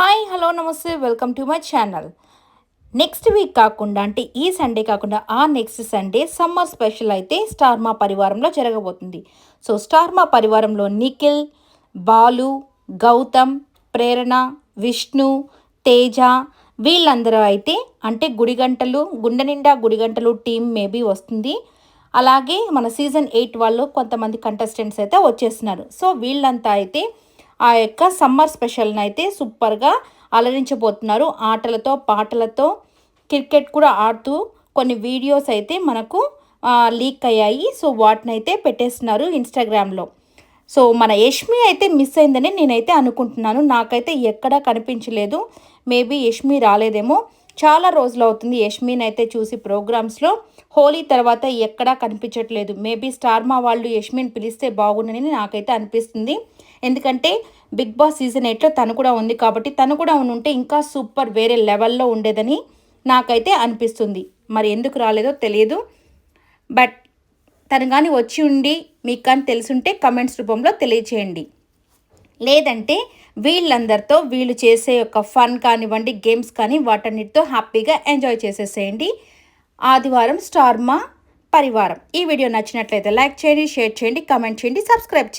Hi hello నమస్తే welcome to my channel next week కాకుండా అంటే ఈ సండే కాకుండా ఆ నెక్స్ట్ సండే సమ్మర్ స్పెషల్ అయితే స్టార్ మా పరివారంలో జరగబోతుంది. సో స్టార్ మా పరివారంలో నిఖిల్ బాలు గౌతమ్ ప్రేరణ విష్ణు తేజ వీళ్ళందరూ అయితే అంటే గుడిగంటలు గుండె నిండా గుడిగంటలు టీం మేబీ వస్తుంది. అలాగే మన సీజన్ ఎయిట్ వాళ్ళు కొంతమంది కంటెస్టెంట్స్ అయితే వచ్చేస్తున్నారు. సో వీళ్ళంతా అయితే ఆ యొక్క సమ్మర్ స్పెషల్ని అయితే సూపర్గా అలరించబోతున్నారు. ఆటలతో పాటలతో క్రికెట్ కూడా ఆడుతూ కొన్ని వీడియోస్ అయితే మనకు లీక్ అయ్యాయి. సో వాటిని అయితే పెట్టేస్తున్నారు ఇన్స్టాగ్రామ్లో. సో మన యష్మి అయితే మిస్ అయిందని నేనైతే అనుకుంటున్నాను. నాకైతే ఎక్కడా కనిపించలేదు. మేబీ యష్మి రాలేదేమో. చాలా రోజులు అవుతుంది యష్మిన్ అయితే చూసి ప్రోగ్రామ్స్లో. హోలీ తర్వాత ఎక్కడా కనిపించట్లేదు. మేబీ స్టార్ మా వాళ్ళు యష్మిన్ పిలిస్తే బాగుండని నాకైతే అనిపిస్తుంది. ఎందుకంటే బిగ్ బాస్ సీజన్ ఎయిట్లో తను కూడా ఉంది కాబట్టి తను కూడా ఉంటే ఇంకా సూపర్ వేరే లెవెల్లో ఉండేదని నాకైతే అనిపిస్తుంది. మరి ఎందుకు రాలేదో తెలియదు. బట్ తను కానీ వచ్చి ఉండి మీకు కానీ తెలుసుంటే కమెంట్స్ రూపంలో తెలియచేయండి. లేదంటే వీళ్ళందరితో వీళ్ళు చేసే యొక్క ఫన్ కానివ్వండి గేమ్స్ కానీ వాటన్నిటితో హ్యాపీగా ఎంజాయ్ చేసేసేయండి. ఆదివారం స్టార్మా పరివారం. ఈ వీడియో నచ్చినట్లయితే లైక్ చేయండి షేర్ చేయండి కమెంట్ చేయండి సబ్స్క్రైబ్ చేయండి.